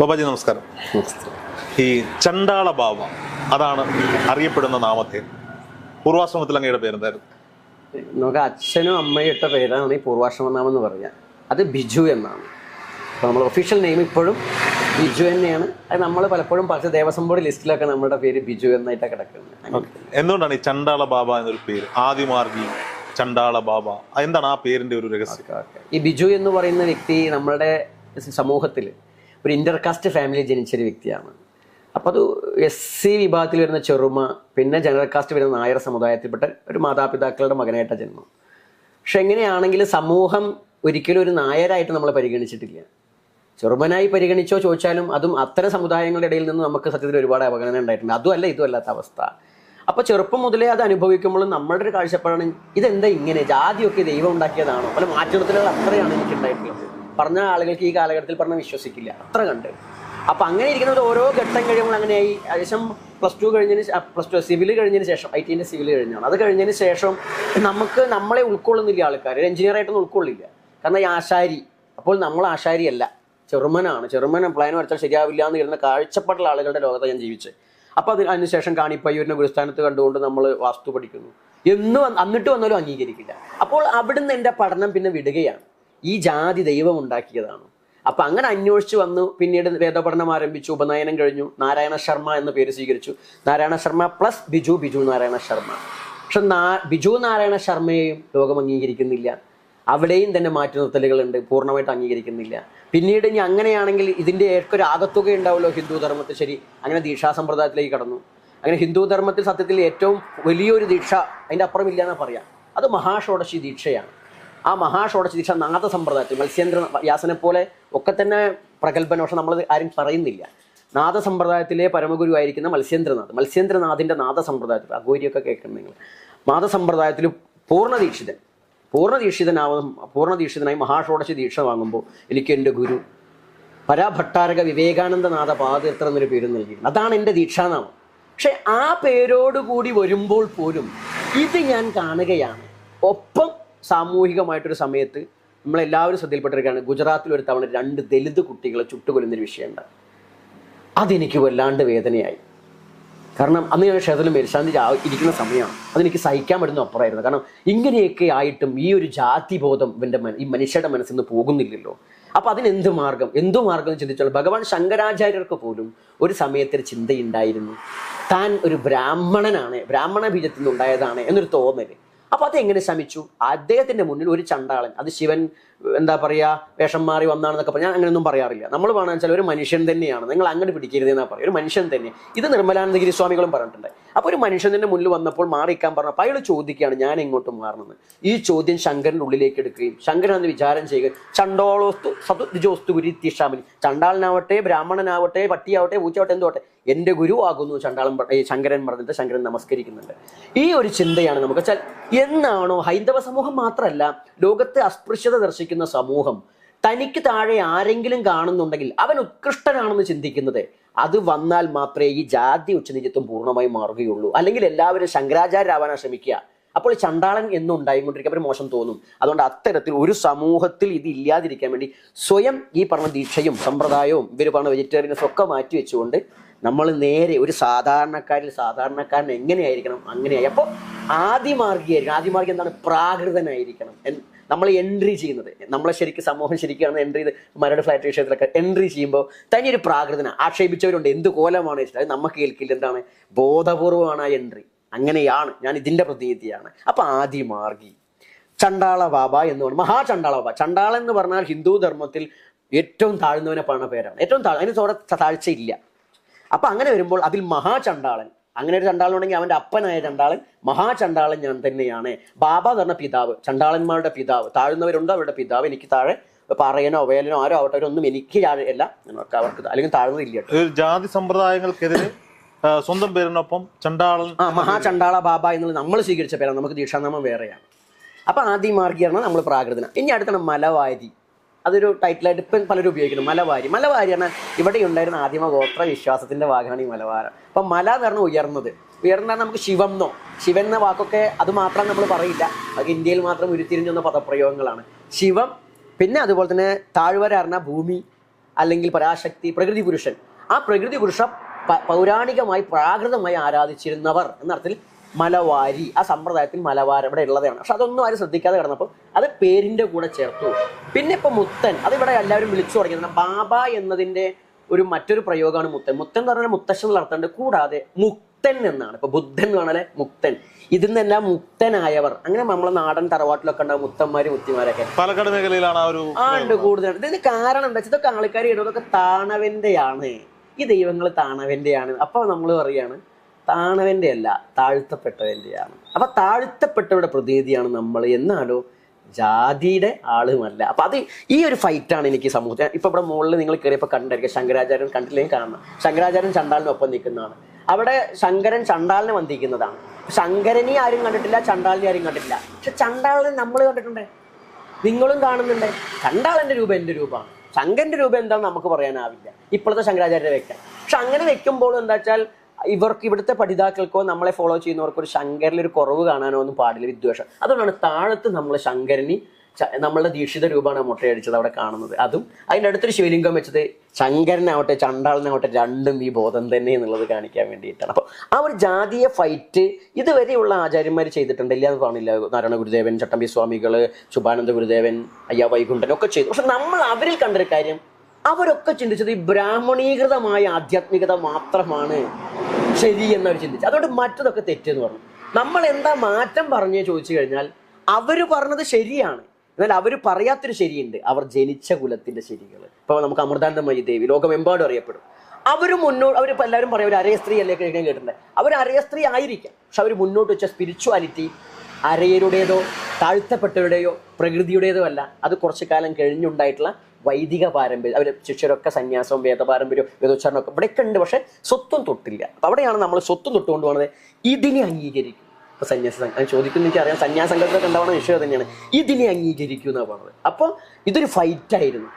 ബാബാജി നമസ്കാരം. ഈ ചണ്ടാള ബാബ അതാണ് അറിയപ്പെടുന്ന നാമത്തെ. പൂർവാശ്രമത്തിൽ അങ്ങയുടെ പേരെന്തായിരുന്നു? നമുക്ക് അച്ഛനും അമ്മയും ഇട്ട പേരാണ് ഈ പൂർവാശ്രമ നാമം എന്ന് പറഞ്ഞാൽ അത് ബിജു എന്നാണ്. അപ്പോൾ നമ്മൾ ഒഫീഷ്യൽ നെയിം ഇപ്പോഴും ബിജു തന്നെയാണ്. അത് നമ്മൾ പലപ്പോഴും പല ദേവസ്വം ബോർഡ് ലിസ്റ്റിലൊക്കെ നമ്മുടെ പേര് ബിജു എന്നായിട്ടാണ് കിടക്കുന്നത്. എന്തുകൊണ്ടാണ് ഈ ചണ്ടാള ബാബ എന്നൊരു പേര്? ആദിമാർഗി ചണ്ടാള ബാബ എന്താണ് ആ പേരിന്റെ ഒരു രഹസ്യം? ഈ ബിജു എന്ന് പറയുന്ന വ്യക്തി നമ്മളുടെ സമൂഹത്തിൽ ഒരു ഇന്റർകാസ്റ്റ് ഫാമിലി ജനിച്ചൊരു വ്യക്തിയാണ്. അപ്പോൾ അത് എസ് സി വിഭാഗത്തിൽ വരുന്ന ചെറുമ പിന്നെ ജനറൽ കാസ്റ്റ് വരുന്ന നായർ സമുദായത്തിൽപ്പെട്ട ഒരു മാതാപിതാക്കളുടെ മകനായിട്ട ജന്മം പക്ഷെ എങ്ങനെയാണെങ്കിലും സമൂഹം ഒരിക്കലും ഒരു നായരായിട്ട് നമ്മളെ പരിഗണിച്ചിട്ടില്ല. ചെറുമനായി പരിഗണിച്ചോ ചോദിച്ചാലും അതും അത്തരം സമുദായങ്ങളുടെ ഇടയിൽ നിന്ന് നമുക്ക് സത്യത്തിൽ ഒരുപാട് അവഗണന ഉണ്ടായിട്ടുണ്ട്. അതുമല്ല ഇതും അല്ലാത്ത അവസ്ഥ. അപ്പോൾ ചെറുപ്പം മുതലേ അത് അനുഭവിക്കുമ്പോഴും നമ്മളുടെ ഒരു കാഴ്ചപ്പാടാണ് ഇതെന്താ ഇങ്ങനെ? ജാതിയൊക്കെ ദൈവം ഉണ്ടാക്കിയതാണോ? പല മാറ്റത്തിലുള്ള അത്രയാണ് എനിക്ക് ഉണ്ടായിട്ടുള്ളത് പറഞ്ഞ ആളുകൾക്ക് ഈ കാലഘട്ടത്തിൽ പറഞ്ഞ വിശ്വസിക്കില്ല. അത്ര കണ്ട്. അപ്പൊ അങ്ങനെ ഇരിക്കുന്നത് ഓരോ ഘട്ടം കഴിയുമ്പോൾ അങ്ങനെയായി. ഏകദേശം പ്ലസ് ടു കഴിഞ്ഞതിന് പ്ലസ് ടു സിവിൽ കഴിഞ്ഞതിന് ശേഷം ഐ ടിന്റെ സിവിൽ കഴിഞ്ഞാണ് അത് കഴിഞ്ഞതിന് ശേഷം നമുക്ക് നമ്മളെ ഉൾക്കൊള്ളുന്നില്ല ആൾക്കാർ ഒരു എഞ്ചിനീയർ ആയിട്ടൊന്നും ഉൾക്കൊള്ളില്ല. കാരണം ഈ ആശാരി അപ്പോൾ നമ്മൾ ആശാരിയല്ല. ചെറുമനാണ്. ചെറുമൻ പ്ലാൻ വരച്ചാൽ ശരിയാവില്ല എന്ന് ഇരുന്ന കാഴ്ചപ്പാടുള്ള ആളുകളുടെ ലോകത്ത് ഞാൻ ജീവിച്ചത് അപ്പോൾ അതിന് അതിനുശേഷം കാണിപ്പയ്യൂരിനെ ഗുരുസ്ഥാനത്ത് കണ്ടുകൊണ്ട് നമ്മൾ വാസ്തു പഠിക്കുന്നു. എന്ന് അന്നിട്ട് വന്നാലും അംഗീകരിക്കില്ല. അപ്പോൾ അവിടുന്ന് എന്റെ പഠനം പിന്നെ വിടുകയാണ്. ഈ ജാതി ദൈവം ഉണ്ടാക്കിയതാണ്. അപ്പൊ അങ്ങനെ അന്വേഷിച്ച് വന്നു. പിന്നീട് വേദപഠനം ആരംഭിച്ചു. ഉപനയനം കഴിഞ്ഞു. നാരായണ ശർമ്മ എന്ന പേര് സ്വീകരിച്ചു. നാരായണ ശർമ്മ പ്ലസ് ബിജു ബിജു നാരായണ ശർമ്മ. പക്ഷെ നാ ബിജു നാരായണ ശർമ്മയെയും ലോകം അംഗീകരിക്കുന്നില്ല. അവിടെയും തന്നെ മാറ്റി നിർത്തലുകളുണ്ട്. പൂർണമായിട്ട് അംഗീകരിക്കുന്നില്ല. പിന്നീട് ഇനി അങ്ങനെയാണെങ്കിൽ ഇതിന്റെ ഏറ്റവും ഒരു ആകത്തുക ഉണ്ടാവുമല്ലോ ഹിന്ദു ധർമ്മത്തിൽ. ശരി അങ്ങനെ ദീക്ഷാ സമ്പ്രദായത്തിലേക്ക് കടന്നു. അങ്ങനെ ഹിന്ദു ധർമ്മത്തിൽ സത്യത്തിൽ ഏറ്റവും വലിയൊരു ദീക്ഷ അതിന്റെ അപ്പുറമില്ല എന്ന് പറയാം. അത് മഹാഷോഡശി ദീക്ഷയാണ്. ആ മഹാഷോടശ ദീക്ഷ നാഥ സമ്പ്രദായത്തിൽ മത്സ്യേന്ദ്ര വ്യാസനെ പോലെ ഒക്കെ തന്നെ പ്രഗത്ഭന പക്ഷെ നമ്മൾ ആരും പറയുന്നില്ല. നാഥ സമ്പ്രദായത്തിലെ പരമഗുരു ആയിരിക്കുന്ന മത്സ്യേന്ദ്രനാഥ്. മത്സ്യേന്ദ്രനാഥിന്റെ നാഥ സമ്പ്രദായത്തിൽ അഗോരിയൊക്കെ കേൾക്കണം നിങ്ങൾ. നാഥ സമ്പ്രദായത്തിൽ പൂർണ ദീക്ഷിതൻ പൂർണ ദീക്ഷിതനാവും പൂർണ ദീക്ഷിതനായി മഹാഷോഡശി ദീക്ഷ വാങ്ങുമ്പോൾ എനിക്ക് എന്റെ ഗുരു പരാഭട്ടാരക വിവേകാനന്ദനാഥ പാതീർത്ഥം എന്നൊരു പേര് നൽകിയിട്ടുണ്ട്. അതാണ് എന്റെ ദീക്ഷാനാമം. പക്ഷെ ആ പേരോടുകൂടി വരുമ്പോൾ പോലും ഇത് ഞാൻ കാണുകയാണ്. ഒപ്പം സാമൂഹികമായിട്ടൊരു സമയത്ത് നമ്മളെല്ലാവരും ശ്രദ്ധയിൽപ്പെട്ടിരിക്കുകയാണ് ഗുജറാത്തിൽ ഒരു തവണ രണ്ട് ദലിത് കുട്ടികളെ ചുട്ടുകൊല്ലുന്നൊരു വിഷയമുണ്ട്. അതെനിക്ക് വല്ലാണ്ട് വേദനയായി. കാരണം അന്ന് ഞാൻ ക്ഷേത്രത്തിൽ മേൽശാന്തി ഇരിക്കുന്ന സമയമാണ്. അതെനിക്ക് സഹിക്കാൻ പറ്റുന്ന അപ്പുറമായിരുന്നു. കാരണം ഇങ്ങനെയൊക്കെ ആയിട്ടും ഈ ഒരു ജാതിബോധം ഇവന്റെ ഈ മനുഷ്യരുടെ മനസ്സിൽ നിന്ന് പോകുന്നില്ലല്ലോ. അപ്പം അതിനെന്ത് മാർഗം? എന്തോ മാർഗം എന്ന് ചിന്തിച്ചാൽ ഭഗവാൻ ശങ്കരാചാര്യർക്ക് പോലും ഒരു സമയത്തൊരു ചിന്തയുണ്ടായിരുന്നു. താൻ ഒരു ബ്രാഹ്മണനാണ് ബ്രാഹ്മണ ബീജത്തിൽ നിന്നുണ്ടായതാണ് എന്നൊരു തോന്നൽ. അപ്പൊ അതെങ്ങനെ ശമിച്ചു അദ്ദേഹത്തിന്റെ മുന്നിൽ ഒരു ചണ്ടാളൻ അത് ശിവൻ എന്താ പറയാ വേഷം മാറി വന്നാണെന്നൊക്കെ പറഞ്ഞാൽ അങ്ങനെയൊന്നും പറയാറില്ല. നമ്മൾ വേണമെന്ന് വെച്ചാൽ ഒരു മനുഷ്യൻ തന്നെയാണ്. നിങ്ങൾ അങ്ങോട്ട് പിടിക്കരുത് എന്നാ പറയുക. ഒരു മനുഷ്യൻ തന്നെ. ഇത് നിർമ്മലാനന്ദഗിരി സ്വാമികളും പറഞ്ഞിട്ടുണ്ട്. അപ്പോൾ ഒരു മനുഷ്യന്റെ മുന്നിൽ വന്നപ്പോൾ മാറിക്കാൻ പറഞ്ഞപ്പോൾ അയാൾ ചോദിക്കുകയാണ് ഞാൻ എങ്ങോട്ട് മാറണമെന്ന്? ഈ ചോദ്യം ശങ്കരന്റെ ഉള്ളിലേക്ക് എടുക്കുകയും ശങ്കരൻ അന്ന് വിചാരം ചെയ്യുക ചണ്ടോളോസ്തു സതു ദ്വിജോസ്തു ഗുരു തിഷാമിനി ചണ്ടാളനാവട്ടെ ബ്രാഹ്മണനാവട്ടെ പട്ടിയാവട്ടെ പൂച്ചയാവട്ടെ എന്തോട്ടെ എന്റെ ഗുരു ആകുന്നു ചണ്ടാളം ശങ്കരൻ പറഞ്ഞിട്ട് ശങ്കരൻ നമസ്കരിക്കുന്നുണ്ട്. ഈ ഒരു ചിന്തയാണ് നമുക്ക് എന്നാണോ ഹൈന്ദവ സമൂഹം മാത്രമല്ല ലോകത്തെ അസ്പൃശ്യത ദർശിക്കുന്ന സമൂഹം തനിക്ക് താഴെ ആരെങ്കിലും കാണുന്നുണ്ടെങ്കിൽ അവൻ ഉത്കൃഷ്ടനാണെന്ന് ചിന്തിക്കുന്നത് അത് വന്നാൽ മാത്രമേ ഈ ജാതി ഉച്ചനീചത്വം പൂർണമായി മാറുകയുള്ളൂ. അല്ലെങ്കിൽ എല്ലാവരും ശങ്കരാചാര്യരാവാനാ ശ്രമിക്കുക. അപ്പോൾ ചണ്ടാളൻ എന്നും ഉണ്ടായിക്കൊണ്ടിരിക്കുക അവർ മോശം തോന്നും. അതുകൊണ്ട് അത്തരത്തിൽ ഒരു സമൂഹത്തിൽ ഇത് ഇല്ലാതിരിക്കാൻ വേണ്ടി സ്വയം ഈ പറഞ്ഞ ദീക്ഷയും സമ്പ്രദായവും ഇവർ പറഞ്ഞ വെജിറ്റേറിയൻസ് ഒക്കെ മാറ്റി വെച്ചുകൊണ്ട് നമ്മൾ നേരെ ഒരു സാധാരണക്കാരിൽ സാധാരണക്കാരൻ എങ്ങനെയായിരിക്കണം? അങ്ങനെയായി. അപ്പോൾ ആദിമാർഗിയായിരിക്കണം. ആദിമാർഗി എന്താണ്? പ്രാകൃതനായിരിക്കണം. നമ്മൾ എൻട്രി ചെയ്യുന്നത്. നമ്മളെ ശരിക്കും സമൂഹം ശരിക്കാണ് എൻട്രി ചെയ്ത് മരട് ഫ്ലാറ്റ് വിഷയത്തിലൊക്കെ എൻട്രി ചെയ്യുമ്പോൾ തനിയൊരു പ്രാകൃതന ആക്ഷേപിച്ചവരുണ്ട്. എന്ത് കോലമാണ് വെച്ചിട്ട്? അത് നമുക്ക് കേൾക്കില്ല. എന്താണ്? ബോധപൂർവമാണ് ആ എൻട്രി അങ്ങനെയാണ്. ഞാൻ ഇതിന്റെ പ്രതിനിധിയാണ്. അപ്പൊ ആദിമാർഗി ചണ്ടാള ബാബ എന്ന് പറഞ്ഞു. മഹാ ചണ്ടാള ബാബ. ചണ്ടാള എന്ന് പറഞ്ഞാൽ ഹിന്ദു ധർമ്മത്തിൽ ഏറ്റവും താഴ്ന്നവനെ പറഞ്ഞ പേരാണ്. ഏറ്റവും താഴ്ന്ന അതിന് താഴ്ചയില്ല. അപ്പം അങ്ങനെ വരുമ്പോൾ അതിൽ മഹാചണ്ടാളൻ അങ്ങനെ ഒരു ചണ്ടാളൻ ഉണ്ടെങ്കിൽ അവന്റെ അപ്പനായ ചണ്ടാളൻ മഹാചണ്ടാളൻ ഞാൻ തന്നെയാണ്. ബാബ എന്ന് പറഞ്ഞ പിതാവ് ചണ്ടാളന്മാരുടെ പിതാവ് താഴ്ന്നവരുണ്ട് അവരുടെ പിതാവ്? എനിക്ക് താഴെ പറയനോ വേലനോ ആരോ ആവട്ടെ ഒന്നും എനിക്ക് അല്ല. അവർക്ക് അല്ലെങ്കിൽ താഴ്ന്നതില്ല ജാതി സമ്പ്രദായങ്ങൾക്കെതിരെ സ്വന്തം പേരിനൊപ്പം ചണ്ടാളൻ ആ മഹാചണ്ടാള ബാബ എന്നുള്ള നമ്മൾ സ്വീകരിച്ച പേരാണ്. നമുക്ക് ദീക്ഷാനാമം വേറെയാണ്. അപ്പൊ ആദിമാർഗിയാണ് നമ്മൾ പ്രാകൃതന ഇനി അടുത്താണ് മലവാരി. അതൊരു ടൈറ്റിലായിട്ട് ഇപ്പം പലരും ഉപയോഗിക്കുന്നു. മലവാരി. മലവാരി പറഞ്ഞാൽ ഇവിടെ ഉണ്ടായിരുന്ന ആദിമ ഗോത്ര വിശ്വാസത്തിന്റെ ഭാഗമാണ് ഈ മലവാരം. അപ്പം മല എന്ന് പറഞ്ഞാൽ ഉയർന്നത്. ഉയർന്നാൽ നമുക്ക് ശിവം എന്നോ ശിവൻ എന്ന വാക്കൊക്കെ അത് മാത്രം നമ്മൾ പറയില്ല. അത് ഇന്ത്യയിൽ മാത്രം ഉരുത്തിരിഞ്ഞു വന്ന പദപ്രയോഗങ്ങളാണ്. ശിവം പിന്നെ അതുപോലെ തന്നെ താഴ്വര പറഞ്ഞാൽ ഭൂമി അല്ലെങ്കിൽ പരാശക്തി പ്രകൃതി പുരുഷൻ. ആ പ്രകൃതി പുരുഷ പൗരാണികമായി പ്രാകൃതമായി ആരാധിച്ചിരുന്നവർ. എന്നർത്ഥത്തിൽ മലവാരി. ആ സമ്പ്രദായത്തിൽ മലവാരം ഇവിടെ ഉള്ളതാണ്. പക്ഷെ അതൊന്നും ആരും ശ്രദ്ധിക്കാതെ കിടന്നപ്പോൾ അത് പേരിന്റെ കൂടെ ചേർത്തു. പിന്നെ ഇപ്പൊ മുത്തൻ. അത് ഇവിടെ എല്ലാവരും വിളിച്ചു തുടങ്ങിയത് ബാബ എന്നതിന്റെ ഒരു മറ്റൊരു പ്രയോഗമാണ് മുത്തൻ. മുത്തൻ എന്ന് പറഞ്ഞാൽ മുത്തശ്ശൻ എന്നുള്ള അർത്ഥമുണ്ട് കൂടാതെ മുക്തൻ എന്നാണ്. ഇപ്പൊ ബുദ്ധൻ എന്ന് പറഞ്ഞാൽ മുക്തൻ. ഇതിൽ നിന്നെല്ലാം മുക്തനായവർ. അങ്ങനെ നമ്മളെ നാടൻ തറവാട്ടിലൊക്കെ ഉണ്ടാവും മുത്തന്മാര് മുത്തിമാരൊക്കെ. പാലക്കാട് മേഖലയിലാണ് ആ ഒരു ആ ഉണ്ട് കൂടുതൽ ഇതിന് കാരണം എന്താ വെച്ചാൽ ഇതൊക്കെ ആൾക്കാർ ഇടതൊക്കെ താണവന്റെയാണ്. ഈ ദൈവങ്ങൾ താണവന്റെയാണ്. അപ്പൊ നമ്മൾ പറയാണ് താണവന്റെ അല്ല താഴ്ത്തപ്പെട്ടവന്റെയാണ് അപ്പൊ താഴ്ത്തപ്പെട്ടവരുടെ പ്രതിനിധിയാണ് നമ്മൾ. എന്നാലോ ജാതിയുടെ ആളുമല്ല. അപ്പൊ അത് ഈ ഒരു ഫൈറ്റാണ് എനിക്ക് സമൂഹത്തിൽ. ഇപ്പൊ ഇവിടെ മുകളിൽ നിങ്ങൾ കയറിയപ്പോൾ കണ്ടായിരിക്കും ശങ്കരാചാര്യൻ കണ്ടില്ലേ കാണണം ശങ്കരാചാര്യൻ ചണ്ടാലിനൊപ്പം നിൽക്കുന്നതാണ്. അവിടെ ശങ്കരൻ ചണ്ടാലിനെ വന്ദിക്കുന്നതാണ്. ശങ്കരനെ ആരും കണ്ടിട്ടില്ല ചണ്ടാലിനെ ആരും കണ്ടിട്ടില്ല. പക്ഷെ ചണ്ടാളിനെ നമ്മൾ കണ്ടിട്ടുണ്ട്. നിങ്ങളും കാണുന്നുണ്ട്. ചണ്ടാളന്റെ രൂപം എന്റെ രൂപമാണ്. ശങ്കരന്റെ രൂപം എന്താണെന്ന് നമുക്ക് പറയാനാവില്ല. ഇപ്പോഴത്തെ ശങ്കരാചാര്യരെ വെക്കാം. പക്ഷെ അങ്ങനെ വെക്കുമ്പോൾ എന്താ വെച്ചാൽ ഇവർക്ക് ഇവിടുത്തെ പഠിതാക്കൾക്കോ നമ്മളെ ഫോളോ ചെയ്യുന്നവർക്കോ ഒരു ശങ്കരിൽ ഒരു കുറവ് കാണാനോ ഒന്നും പാടില്ല വിദ്വേഷം. അതുകൊണ്ടാണ് താഴത്ത് നമ്മൾ ശങ്കരനി നമ്മളുടെ ദീക്ഷിത രൂപമാണ് മുട്ടയടിച്ചത് അവിടെ കാണുന്നത്. അതും അതിന്റെ അടുത്തൊരു ശിവലിംഗം വെച്ചത് ശങ്കരനാവട്ടെ ചണ്ടാളനാവട്ടെ രണ്ടും ഈ ബോധം തന്നെ എന്നുള്ളത് കാണിക്കാൻ വേണ്ടിയിട്ടാണ്. അപ്പോൾ ആ ഒരു ജാതീയ ഫൈറ്റ് ഇതുവരെയുള്ള ആചാര്യന്മാർ ചെയ്തിട്ടുണ്ട്. ഇല്ല എന്ന് പറഞ്ഞില്ല. നാരായണ ഗുരുദേവൻ ചട്ടമ്പി സ്വാമികൾ ശുഭാനന്ദ ഗുരുദേവൻ അയ്യ വൈകുണ്ഠൻ ഒക്കെ ചെയ്തു. പക്ഷെ നമ്മൾ അവരിൽ കണ്ടൊരു കാര്യം അവരൊക്കെ ചിന്തിച്ചത് ഈ ബ്രാഹ്മണീകൃതമായ ആധ്യാത്മികത മാത്രമാണ് ശരി എന്നവർ ചിന്തിച്ചു അതുകൊണ്ട് മറ്റതൊക്കെ തെറ്റെന്ന് പറഞ്ഞു. നമ്മൾ എന്താ മാറ്റം പറഞ്ഞു ചോദിച്ചു കഴിഞ്ഞാൽ അവർ പറഞ്ഞത് ശരിയാണ്. എന്നാൽ അവർ പറയാത്തൊരു ശരിയുണ്ട്. അവർ ജനിച്ച കുലത്തിന്റെ ശരികൾ ഇപ്പൊ നമുക്ക് അമൃതാനന്ദമയി ദേവി ലോകമെമ്പാടും അറിയപ്പെടും. അവർ മുന്നോട്ട് അവർ ഇപ്പൊ എല്ലാവരും പറയും ഒരു അരയ സ്ത്രീ അല്ലേ കഴിക്കാൻ കേട്ടിട്ടുണ്ട്. അവർ അരയ സ്ത്രീ ആയിരിക്കാം. പക്ഷെ അവർ മുന്നോട്ട് വെച്ച സ്പിരിച്വാലിറ്റി അരയരുടേതോ താഴ്ത്തപ്പെട്ടവരുടെയോ പ്രകൃതിയുടേതോ അല്ല. അത് കുറച്ച് കാലം കഴിഞ്ഞുണ്ടായിട്ടുള്ള വൈദിക പാരമ്പര്യം അവർ ശിഷ്യരൊക്കെ സന്യാസവും വേദപാരമ്പര്യവും വേദോച്ചാരണമൊക്കെ ഇവിടെയൊക്കെ ഉണ്ട്. പക്ഷെ സ്വത്വം തൊട്ടില്ല. അവിടെയാണ് നമ്മൾ സ്വത്വം തൊട്ടുകൊണ്ട് പോകുന്നത് ഇതിനെ അംഗീകരിക്കും. ഇപ്പൊ സന്യാസ സംഘം ചോദിക്കുന്ന എനിക്ക് അറിയാം സന്യാസ സംഘത്തിലൊക്കെ ഉണ്ടാവുന്ന വിഷയം തന്നെയാണ് ഇതിനെ അംഗീകരിക്കും എന്നാണ് പറഞ്ഞത്. അപ്പോൾ ഇതൊരു ഫൈറ്റ് ആയിരുന്നു.